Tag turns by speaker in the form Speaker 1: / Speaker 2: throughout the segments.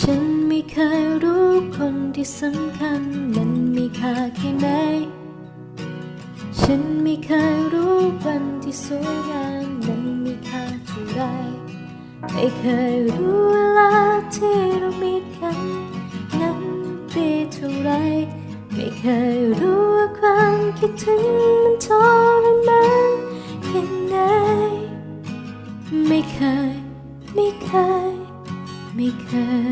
Speaker 1: ฉันไม่เคยรู้คนที่สำคัญมันมีค่าแค่ไหน ฉันไม่เคยรู้วันที่สวยงามนั้นมีค่าเท่าไรไม่เคยรู้เวลาที่เรามีกันนั้นดีเท่าไร ไม่เคยรู้ว่าความคิดถึงมันทรมานแค่ไหน ไม่เคย ไม่เคย ไม่เคย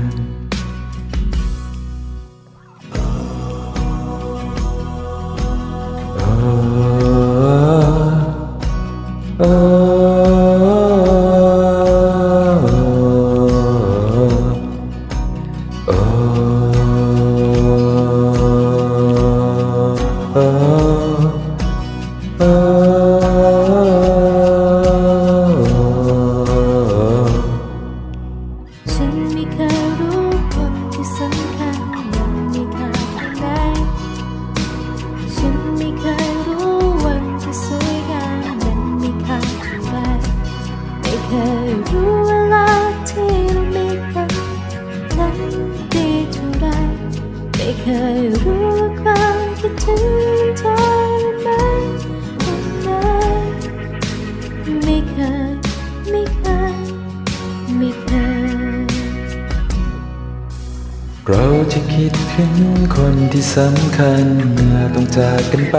Speaker 1: ฉันไม่เคยรู้คนที่สำคัญมันมีค่าแค่ไหนฉันไม่เคยรู้วันที่สวยงามมันมีค่าเท่าไรไม่เคยรู้เวลาที่เรามีกันนั้นดีเท่าไรไม่เคยรู้ว่าความคิดถึง เรา
Speaker 2: จะคิดถึงคนที่สำคัญเมื่อต้องจากกันไป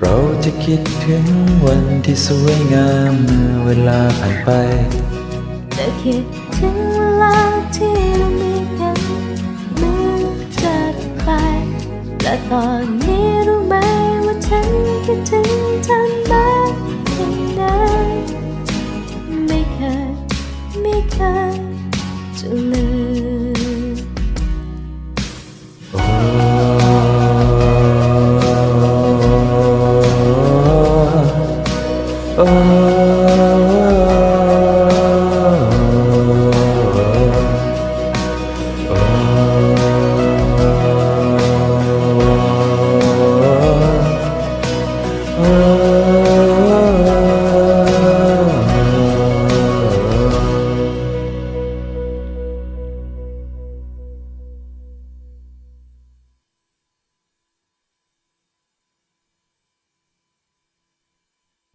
Speaker 2: เราจะคิดถึงวันที่สวยงามเมื่อเวลาผ่านไป
Speaker 1: จะคิดถึงเวลาที่เรามีกันเมื่อจากไปและต่อ